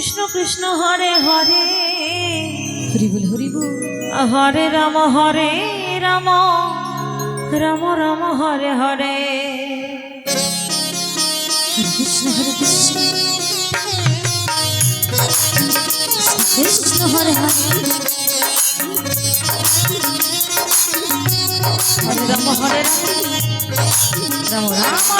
Krishna Krishna Hare হরে। Hari বল Hari Ram Hare Ram. Ram Ram Hare Hare. Hare Krishna Hare Krishna. Krishna Hare Hare. Hare Ram Hare Ram. Ram Ram